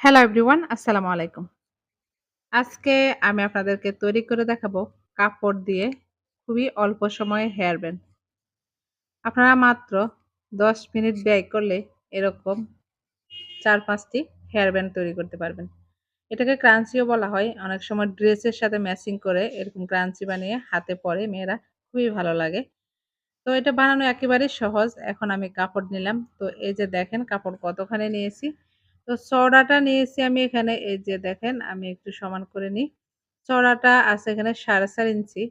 Hello everyone, আসসালামু আলাইকুম। আজকে আমি আপনাদেরকে তৈরি করে দেখাবো কাপড় দিয়ে খুবই অল্প সময়ে হেয়ার ব্যান্ড। আপনারা মাত্র ১০ মিনিট ব্যয় করলে এরকম চার পাঁচটি হেয়ার ব্যান্ড তৈরি করতে পারবেন। এটাকে ক্রাঞ্চিও বলা হয়। অনেক সময় ড্রেসের সাথে ম্যাচিং করে এরকম ক্রাঞ্চি বানিয়ে হাতে পরে মেয়েরা খুবই ভালো লাগে। তো এটা বানানো একেবারেই সহজ। এখন আমি কাপড় নিলাম। তো এই যে দেখেন কাপড় কতখানি নিয়েছি। তো চওড়াটা নিয়েছি আমি এখানে, এই যে দেখেন আমি একটু সমান করে নিই। চওড়াটা আছে এখানে ৪.৫ ইঞ্চি।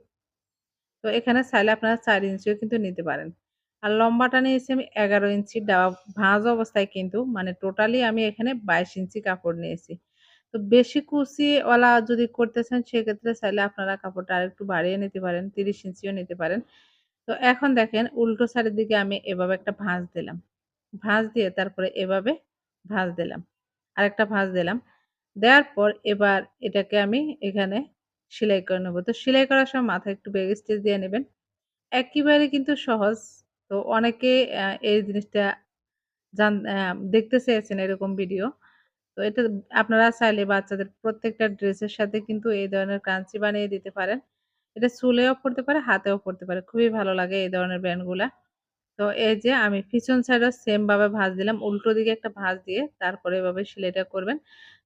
তো এখানে চাইলে আপনারা চার ইঞ্চিও কিন্তু নিতে পারেন। আর লম্বাটা নিয়েছি আমি ১১ ইঞ্চি, দেওয়া ভাঁজ অবস্থায় কিন্তু মানে টোটালি আমি এখানে ২২ ইঞ্চি কাপড় নিয়েছি। তো বেশি কুচিওয়ালা যদি করতে চান, সেক্ষেত্রে চাইলে আপনারা কাপড়টা আরেকটু বাড়িয়ে নিতে পারেন। ৩০ ইঞ্চিও নিতে পারেন। তো এখন দেখেন উল্টো সাইডের দিকে আমি এভাবে একটা ভাঁজ দিলাম। ভাঁজ দিয়ে তারপরে এভাবে ভাঁজ দিলাম। আরেকটা ভাঁজ দিলাম। দেওয়ার পর এবার এটাকে আমি এখানে সেলাই করে নেব তো সেলাই করার সময় মাথা একটু বেগ স্টিচ দিয়ে নেবেন। একেবারে কিন্তু সহজ। তো অনেকে এই জিনিসটা জান দেখতে চেয়েছেন এরকম ভিডিও। তো এটা আপনারা চাইলে বাচ্চাদের প্রত্যেকটা ড্রেসের সাথে কিন্তু এই ধরনের ক্রাঞ্চি বানিয়ে দিতে পারেন। এটা চুলেও পড়তে পারে, হাতেও পড়তে পারে। খুবই ভালো লাগে এই ধরনের ব্যান্ডগুলা। তো এই যে আমি পিছন সাইডেও সেম ভাবে ভাঁজ দিলাম। উল্টো দিকে একটা ভাঁজ দিয়ে তারপরে এভাবে সেলাইটা করবেন।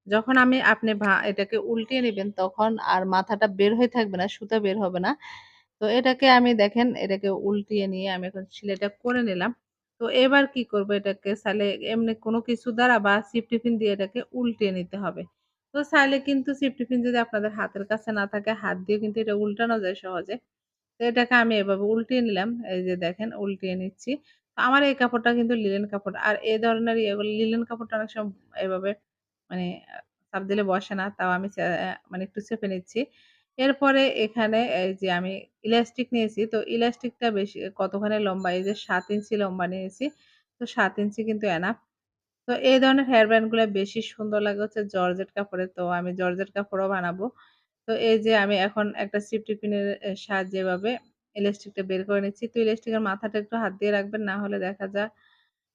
যখন আমি আপনি এটাকে উল্টিয়ে নিবেন তখন আর মাথাটা বের হয়ে থাকবে না, সুতা বের হবে না। তো এটাকে আমি দেখেন এটাকে উল্টিয়ে নিয়ে আমি এখন সেলাইটা করে নিলাম। তো এবার কি করব এটাকে চাইলে এমনি কোনো কিছু দ্বারা বা সিপ-টিফিন দিয়ে এটাকে উল্টিয়ে নিতে হবে। তো চাইলে কিন্তু সিপ-টিফিন যদি আপনাদের হাতের কাছে না থাকে হাত দিয়ে কিন্তু এটা উল্টানো যায় সহজে। তো এটাকে আমি এভাবে উল্টিয়ে নিলাম। এই যে দেখেন, উল্টিয়ে নিচ্ছি। আমার এই কাপড়টা কিন্তু লিনেন কাপড়। আর এই ধরনের ইয়েগুলো লিনেন কাপড়টা অনেক সময় এভাবে মানে চাপ দিলে বসে না। তাও আমি মানে একটু চেপে নিচ্ছি। এরপরে এখানে এই যে আমি ইলাস্টিক নিয়েছি। তো ইলাস্টিকটা বেশি, কতখানি লম্বা এই যে সাত ইঞ্চি লম্বা নিয়েছি। তো সাত ইঞ্চি কিন্তু এনাফ। তো এই ধরনের হেয়ার ব্যান্ডগুলা বেশি সুন্দর লাগে হচ্ছে জর্জেট কাপড়ে। তো আমি জর্জেট কাপড়ও বানাবো। তো এই যে আমি এখন একটা সিপ-টিফিনের এ, সাহায্যে এভাবে ইলাস্টিকটা বের করে নিচ্ছি। তো ইলাস্টিকের মাথাটা একটু হাত দিয়ে রাখবেন, না হলে দেখা যায়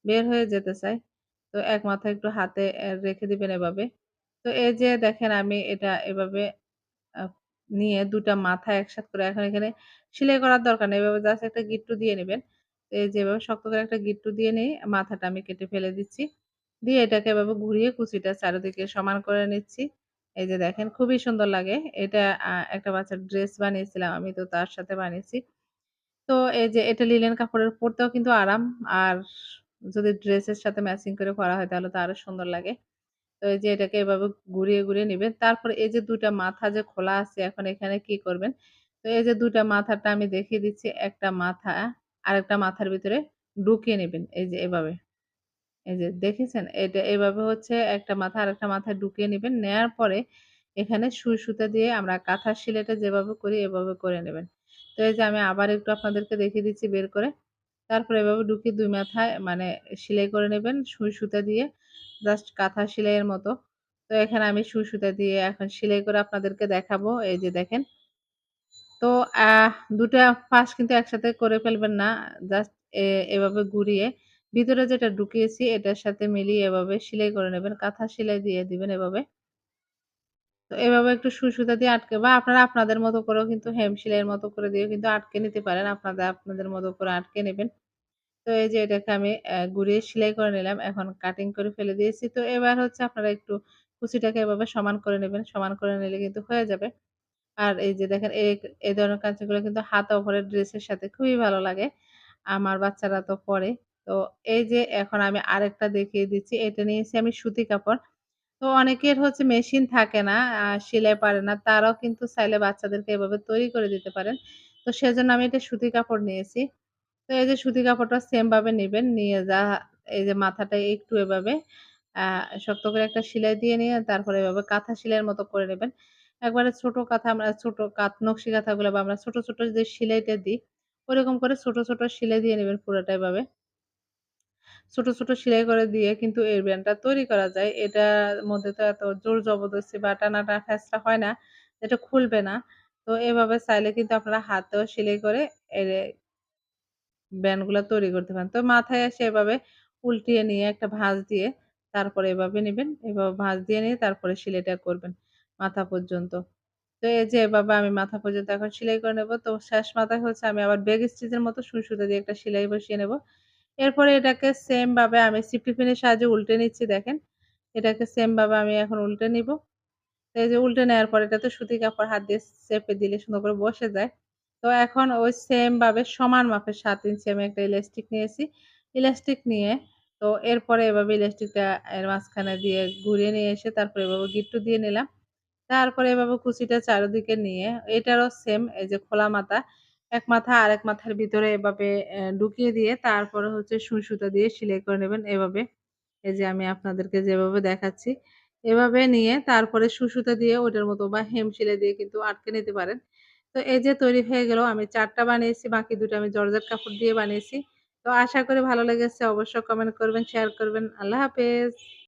বের হয়ে যেতে চায়। তো এক মাথা একটু হাতে রেখে দিবেন এভাবে। তো এই যে দেখেন আমি এটা এভাবে নিয়ে ২ টা মাথা একসাথে করে এখন এখানে সেলাই করার দরকার নেই। এভাবে জাস্ট একটা গিট্টু দিয়ে নিবেন। এই যে এভাবে শক্ত করে একটা গিট্টু দিয়ে নিয়ে মাথাটা আমি কেটে ফেলে দিচ্ছি। দিয়ে এটাকে এভাবে ঘুরিয়ে কুচিটা চারিদিকে সমান করে নিচ্ছি। এই যে দেখেন খুবই সুন্দর লাগে। এটা একটা বাচ্চার ড্রেস বানিয়েছিলাম আমি তো তার সাথে বানিয়েছি। তো এই যে এটা লিলেন কাপড়ের পরতেও কিন্তু আরাম। আর যদি ড্রেসের সাথে ম্যাচিং করে পরা হয় তাহলে তো আরও সুন্দর লাগে। তো এই যে এটাকে এভাবে ঘুরিয়ে, ঘুরিয়ে নিবেন। তারপরে এই যে ২ টা মাথা যে খোলা আছে এখন এখানে কি করবেন? তো এই যে ২ টা মাথাটা আমি দেখিয়ে দিচ্ছি। একটা মাথা আর একটা মাথার ভিতরে ঢুকিয়ে নেবেন এই যে এভাবে। এই যে দেখেছেন? এটা এভাবে হচ্ছে একটা মাথা আরেকটা মাথায় ঢুকিয়ে নেবেন, নেয়ার পরে এখানে সুই সুতা দিয়ে আমরা কাঁথার সেলাইটা যেভাবে করি এভাবে করে নেবেন। তো এই যে আমি আবার একটু আপনাদেরকে দেখিয়ে দিচ্ছি বের করে। তারপরে এভাবে ঢুকিয়ে দুই মাথায় মানে সেলাই করে নেবেন সুই সুতা দিয়ে, জাস্ট কাঁথা সেলাইয়ের মতো। তো এখানে আমি সুই সুতা দিয়ে এখন সেলাই করে আপনাদেরকে দেখাবো। এই যে দেখেন। তো, আহ ২ টা পাশ কিন্তু একসাথে করে ফেলবেন না। জাস্ট এভাবে ঘুরিয়ে ভিতরে যেটা ঢুকিয়েছি, এটার সাথে মিলিয়ে এভাবে সেলাই করে নেবেন। কাঁথা সেলাই দিয়ে দিবেন এভাবে। তো এভাবে একটু সুই সুতা দিয়ে আটকে বা আপনারা আপনাদের মতো করেও কিন্তু হেম সেলাইয়ের মতো করে দিয়ে কিন্তু আটকে নিতে পারেন। আপনাদের আপনাদের মতো করে আটকে নেবেন তো এই যে এটাকে আমি ঘুরিয়ে সেলাই করে নিলাম। এখন কাটিং করে ফেলে দিয়েছি। তো এবার হচ্ছে আপনারা একটু কুচিটাকে এভাবে সমান করে নেবেন সমান করে নিলে কিন্তু হয়ে যাবে। আর এই যে দেখেন, এই এই ধরনের কাঁচিগুলো কিন্তু হাতাও পরে ড্রেসের সাথে খুবই ভালো লাগে। আমার বাচ্চারা তো পরে। তো এই যে এখন আমি আরেকটা দেখিয়ে দিচ্ছি। এটা নিয়েছি আমি সুতি কাপড়। তো অনেকের হচ্ছে মেশিন থাকে না, সেলাই পারে না। তারাও কিন্তু চাইলে বাচ্চাদেরকে এভাবে তৈরি করে দিতে পারেন। তো সেজন্য আমি এটা সুতি কাপড় নিয়েছি। তো এই যে সুতি কাপড়টা সেম ভাবে নিবেন। নিয়ে যা এই যে মাথাটা একটু এভাবে শক্ত করে একটা সেলাই দিয়ে নিয়ে তারপরে এভাবে কাঁথা সেলাইয়ের মতো করে নেবেন। একবারে ছোট কাঁথা আমরা ছোট কাত নকশি কাঁথাগুলো বা আমরা ছোট, ছোট যে সেলাইটা দিই, ওরকম করে ছোট, ছোট সেলাই দিয়ে নিবেন পুরোটা এভাবে। ছোট, ছোট সেলাই করে দিয়ে কিন্তু এই ব্যান্ডটা তৈরি করা যায়। এটার মধ্যে তো এত জোর জবরদস্তি বা টানাটা খেঁচড়া হয় না। এটা খুলবে না। তো এভাবে চাইলে কিন্তু আপনারা হাতেও সেলাই করে এর ব্যান্ডগুলা তৈরি করতে পারেন। তো মাথায় এসে এভাবে উল্টিয়ে নিয়ে একটা ভাঁজ দিয়ে তারপরে এভাবে নিবেন। এভাবে ভাঁজ দিয়ে নিয়ে তারপরে সেলাইটা করবেন মাথা পর্যন্ত। তো এই যে এভাবে আমি মাথা পর্যন্ত এখন সেলাই করে নেব। তো শেষ মাথায় হচ্ছে আমি আবার বেগ স্টিচের মতো সুই সুতা দিয়ে একটা সেলাই বসিয়ে নেব। এরপরে এটাকে সেম ভাবে আমি সিফটি পিনের সাহায্যে উল্টে নিচ্ছি দেখেন। এটাকে সেম ভাবে আমি এখন উল্টে নিব। এই যে উল্টে নেওয়ার পর এটাতে সুতি কাপড় হাত দিয়ে চেপে দিলে সুন্দর করে বসে যায়। তো এখন ওই সেম ভাবে সমান মাপের ৭ ইঞ্চি আমি একটা ইলাস্টিক নিয়েছি। ইলাস্টিক নিয়ে তো এরপরে এভাবে ইলাস্টিকটা এর মাঝখানে দিয়ে ঘুরিয়ে নিয়ে এসে তারপরে এভাবে গিট্টু দিয়ে নিলাম। তারপরে এভাবে কুচিটা চারিদিকে নিয়ে এটারও সেম এই যে খোলা মাথা, এক মাথা আরেক মাথার ভিতরে এভাবে ঢুকিয়ে দিয়ে তারপরে হচ্ছে সুই সুতা দিয়ে সেলাই করে নেবেন এভাবে। এই যে আমি আপনাদেরকে যেভাবে দেখাচ্ছি। এভাবে নিয়ে তারপরে সুই সুতা দিয়ে ওটার মতো বা হেম সেলাই দিয়ে কিন্তু আটকে নিতে পারেন। তো এই যে তৈরি হয়ে গেল। আমি চারটা বানিয়েছি, বাকি দুটো আমি জর্জেট কাপড় দিয়ে বানিয়েছি। তো আশা করি ভালো লেগেছে। অবশ্যই কমেন্ট করবেন, শেয়ার করবেন। আল্লাহ হাফেজ।